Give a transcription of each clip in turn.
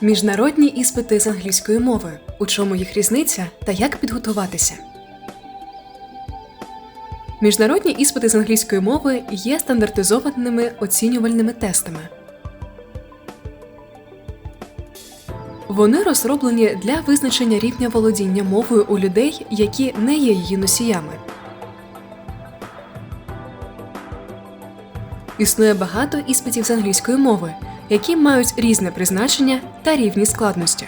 Міжнародні іспити з англійської мови. У чому їх різниця та як підготуватися? Міжнародні іспити з англійської мови є стандартизованими оцінювальними тестами. Вони розроблені для визначення рівня володіння мовою у людей, які не є її носіями. Існує багато іспитів з англійської мови, які мають різне призначення та рівні складності.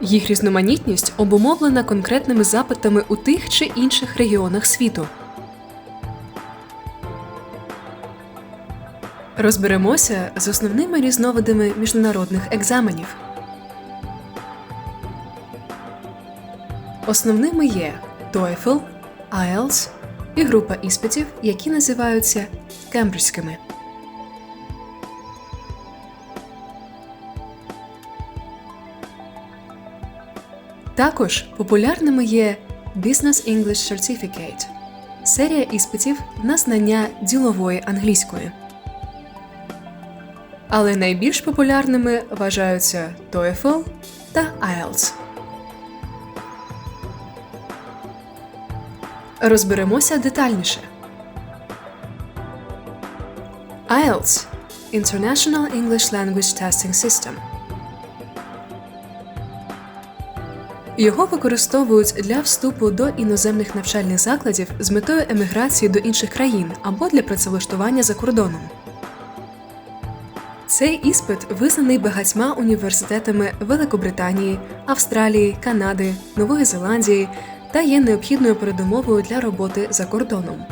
Їх різноманітність обумовлена конкретними запитами у тих чи інших регіонах світу. Розберемося з основними різновидами міжнародних екзаменів. Основними є TOEFL, IELTS і група іспитів, які називаються кембриджськими. Також популярними є Business English Certificate – серія іспитів на знання ділової англійської. Але найбільш популярними вважаються TOEFL та IELTS. Розберемося детальніше. IELTS – International English Language Testing System – Його використовують для вступу до іноземних навчальних закладів з метою еміграції до інших країн або для працевлаштування за кордоном. Цей іспит визнаний багатьма університетами Великобританії, Австралії, Канади, Нової Зеландії та є необхідною передумовою для роботи за кордоном.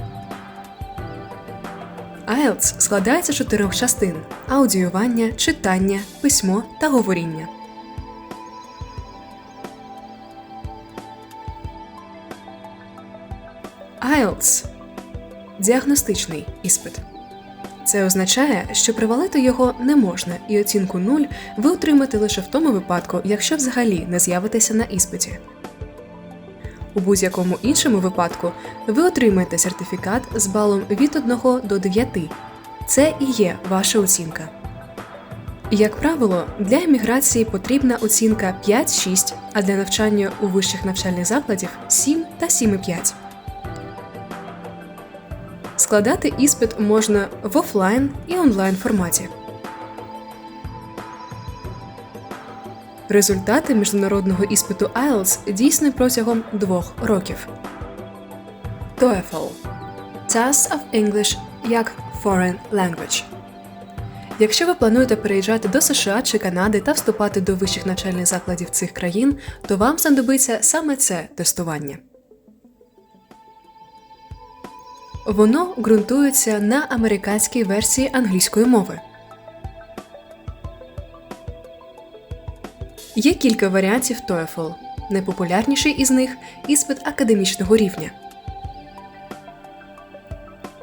IELTS складається з чотирьох частин: аудіювання, читання, письмо та говоріння. IELTS – діагностичний іспит. Це означає, що привалити його не можна, і оцінку 0 ви отримаєте лише в тому випадку, якщо взагалі не з'явитеся на іспиті. У будь-якому іншому випадку ви отримаєте сертифікат з балом від 1 до 9. Це і є ваша оцінка. Як правило, для еміграції потрібна оцінка 5-6, а для навчання у вищих навчальних закладів 7 та 7,5. Складати іспит можна в офлайн і онлайн форматі. Результати міжнародного іспиту IELTS дійсні протягом двох років. TOEFL Test of English як Foreign Language. Якщо ви плануєте переїжджати до США чи Канади та вступати до вищих навчальних закладів цих країн, то вам знадобиться саме це тестування. Воно ґрунтується на американській версії англійської мови. Є кілька варіантів TOEFL. Найпопулярніший із них іспит академічного рівня.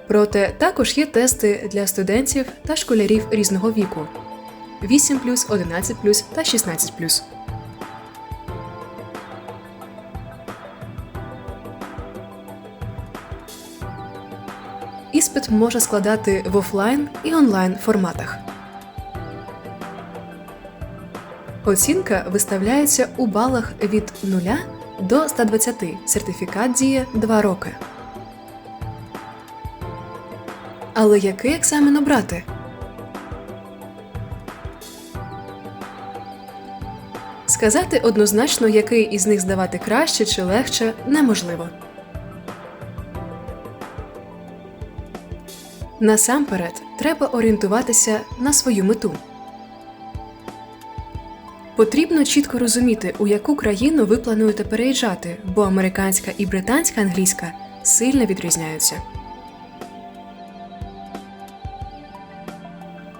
Проте також є тести для студентів та школярів різного віку 8, 11 та 16 Іспит може складати в офлайн і онлайн форматах. Оцінка виставляється у балах від 0 до 120. Сертифікат діє 2 роки. Але який екзамен обрати? Сказати однозначно, який із них здавати краще чи легше, неможливо. Насамперед треба орієнтуватися на свою мету. Потрібно чітко розуміти, у яку країну ви плануєте переїжджати, бо американська і британська англійська сильно відрізняються.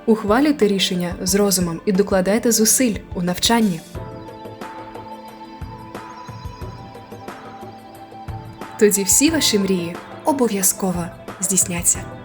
Ухвалюйте рішення з розумом і докладайте зусиль у навчанні. Тоді всі ваші мрії обов'язково здійсняться.